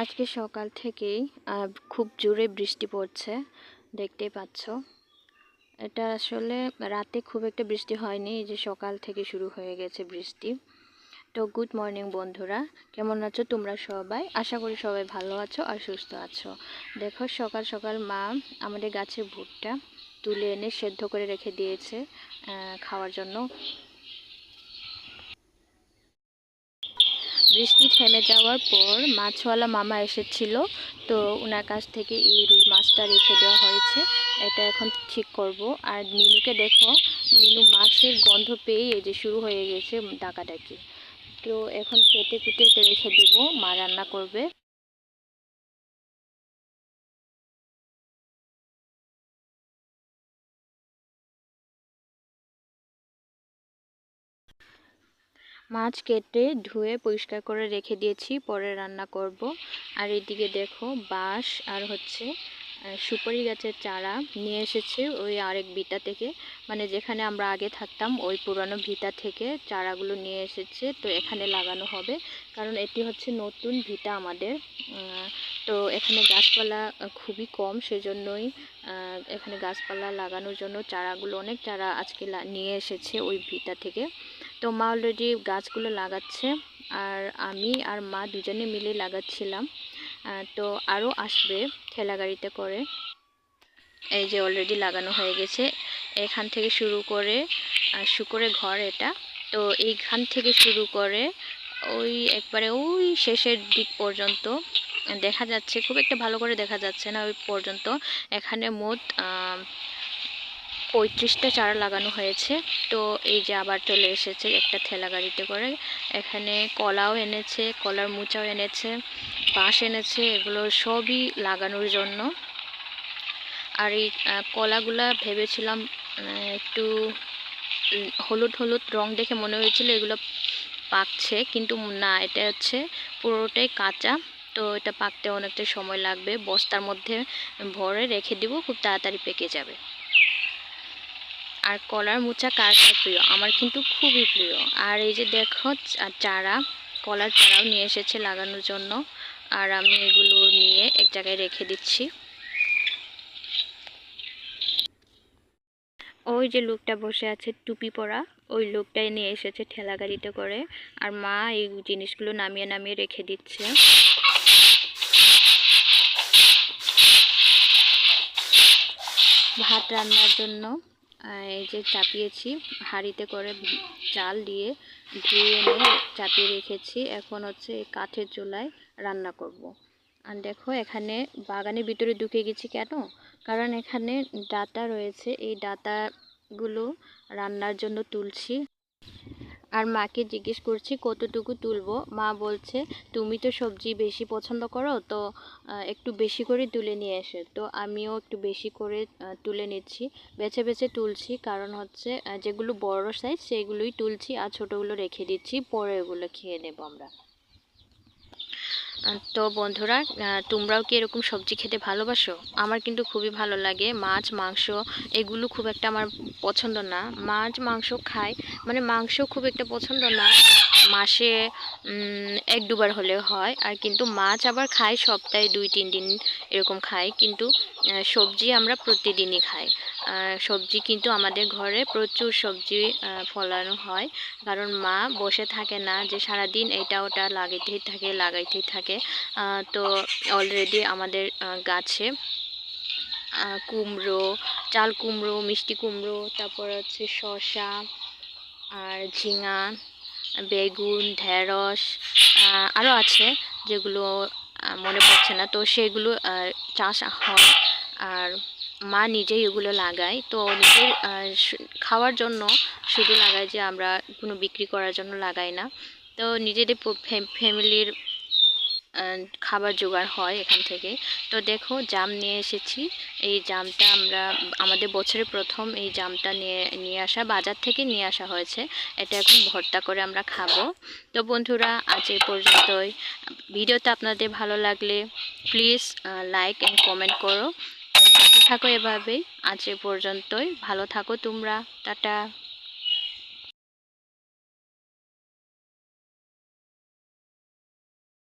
আজকে সকাল থেকেই খুব জোরে বৃষ্টি পড়ছে, দেখতেই পাচ্ছ। এটা আসলে রাতে খুব একটা বৃষ্টি হয়নি, এই যে সকাল থেকে শুরু হয়ে গেছে বৃষ্টি। তো গুড মর্নিং বন্ধুরা, কেমন আছো তোমরা সবাই? আশা করি সবাই ভালো আছো আর সুস্থ আছো। দেখো, সকাল সকাল মা আমাদের গাছের ভুট্টা তুলে এনে সেদ্ধ করে রেখে দিয়েছে খাওয়ার জন্য। বৃষ্টি থেমে যাওয়ার পর মাছওয়ালা মামা এসেছিল। তো ওনার কাছ থেকে এই রুই মাছটা রেখে দেওয়া হয়েছে। এটা এখন ঠিক করব। আর মিনুকে দেখো, মিনু মাছের গন্ধ পেয়ে এই যে শুরু হয়ে গেছে ডাকাডাকি। তো এখন কেটে কুটে রেখে দিব, মা রান্না করবে। মাছ কেটে ধুয়ে পরিষ্কার করে রেখে দিয়েছি, পরে রান্না করব। আর এদিকে দেখো বাঁশ আর হচ্ছে সুপারি গাছের চারা নিয়ে এসেছে ওই আরেক ভিটা থেকে। মানে যেখানে আমরা আগে থাকতাম, ওই পুরানো ভিটা থেকে চারাগুলো নিয়ে এসেছে, তো এখানে লাগানো হবে। কারণ এটি হচ্ছে নতুন ভিটা আমাদের। তো এখানে গাছপালা খুবই কম সেজন্যই এখানে গাছপালা লাগানোর জন্য চারাগুলো, অনেক চারা আজকে নিয়ে এসেছে ওই ভিটা থেকে। তো মা অলরেডি গাছগুলো লাগাচ্ছে। আর আমি আর মা দুজনে মিলে লাগাচ্ছিলাম। তো আরও আসবে ঠেলা গাড়িতে করে। এই যে অলরেডি লাগানো হয়ে গেছে। এখান থেকে শুরু করে আহ, শুকরের ঘর এটা। তো এইখান থেকে শুরু করে ওই একবারে ওই শেষের দিক পর্যন্ত। দেখা যাচ্ছে খুব একটা ভালো করে দেখা যাচ্ছে না ওই পর্যন্ত। এখানে মোট পঁয়ত্রিশটা চারা লাগানো হয়েছে। তো এই যে আবার চলে এসেছে একটা ঠেলা গাড়িতে করে। এখানে কলাও এনেছে, কলার মুচাও এনেছে, বাঁশ এনেছে, এগুলো সবই লাগানোর জন্য। আর এই কলাগুলা ভেবেছিলাম একটু হলুদ হলুদ রং দেখে মনে হয়েছিল এগুলো পাকছে, কিন্তু না, এটা হচ্ছে পুরোটাই কাঁচা। তো এটা পাকতে অনেকটা সময় লাগবে। বস্তার মধ্যে ভরে রেখে দিব, খুব তাড়াতাড়ি পেকে যাবে। আর কলার মোচা কার কার প্রিয়? আমার কিন্তু খুবই প্রিয়। আর এই যে দেখো চারা, কলার চারাও নিয়ে এসেছে লাগানোর জন্য। আর আমি এগুলো নিয়ে এক জায়গায় রেখে দিচ্ছি। ওই যে লোকটা বসে আছে টুপি পরা, ওই লোকটাই নিয়ে এসেছে ঠেলা গাড়িতে করে। আর মা এই জিনিসগুলো নামিয়ে নামিয়ে রেখে দিচ্ছে। ভাত রান্নার জন্য। এই যে চাপিয়েছি, হাঁড়িতে করে চাল দিয়ে ধুয়ে এনে চাপিয়ে রেখেছি। এখন হচ্ছে কাঠের চুলায় রান্না করব। আর দেখো, এখানে বাগানের ভিতরে ঢুকে গেছি কেন? কারণ এখানে ডাটা রয়েছে। এই ডাটাগুলো রান্নার জন্য তুলছি। আর মাকে জিজ্ঞেস করছি, কতটুকু তুলবো? মা বলছে, তুমি তো সবজি বেশি পছন্দ করো, তো একটু বেশি করে তুলে নিয়ে এসে। তো আমিও একটু বেশি করে তুলে নিচ্ছি। বেছে বেছে তুলছি, কারণ হচ্ছে যেগুলো বড় সাইজ সেগুলোই তুলছি আর ছোটোগুলো রেখে দিচ্ছি পরে ওগুলো খেয়ে নেব আমরা। তো বন্ধুরা তোমরাও কি এরকম সবজি খেতে ভালোবাসো? আমার কিন্তু খুবই ভালো লাগে। মাছ, মাংস এগুলো খুব একটা আমার পছন্দ না। মাছ, মাংস খাই। মানে মাংস খুব একটা পছন্দ না। মাসে এক দুবার হলে হয়। আর কিন্তু মাছ আবার খাই সপ্তাহে দুই, তিন দিন এরকম খাই। কিন্তু সবজি আমরা প্রতিদিনই খাই। সবজি কিন্তু আমাদের ঘরে প্রচুর সবজি ফলানো হয়। কারণ মা বসে থাকে না যে সারাদিন এটা, ওটা লাগাইতেই থাকে লাগাইতেই থাকে। তো অলরেডি আমাদের গাছে কুমড়ো, চাল কুমড়ো, মিষ্টি কুমড়ো, তারপর হচ্ছে শসা, আর ঝিঙা বেগুন, ঢেঁড়স আরও আছে যেগুলো মনে পড়ছে না। তো সেগুলো চাষ হয়। আর মা নিজেই এগুলো লাগায়। তো নিজের খাওয়ার জন্য শুধু লাগায় যে আমরা কোনো বিক্রি করার জন্য লাগাই না। তো নিজেদের ফ্যামিলির খাবার জোগাড় হয় এখান থেকে। তো দেখো, জাম নিয়ে এসেছি। এই জামটা আমরা, আমাদের বছরের প্রথম এই জামটা নিয়ে নিয়ে আসা, বাজার থেকে নিয়ে আসা হয়েছে। এটা এখন ভর্তা করে আমরা খাব। তো বন্ধুরা, আজ এই পর্যন্তই। ভিডিওটা আপনাদের ভালো লাগলে প্লিজ লাইক অ্যান্ড কমেন্ট করো। থাকো এভাবেই। আজ এ পর্যন্তই। ভালো থাকো তোমরা। টাটা।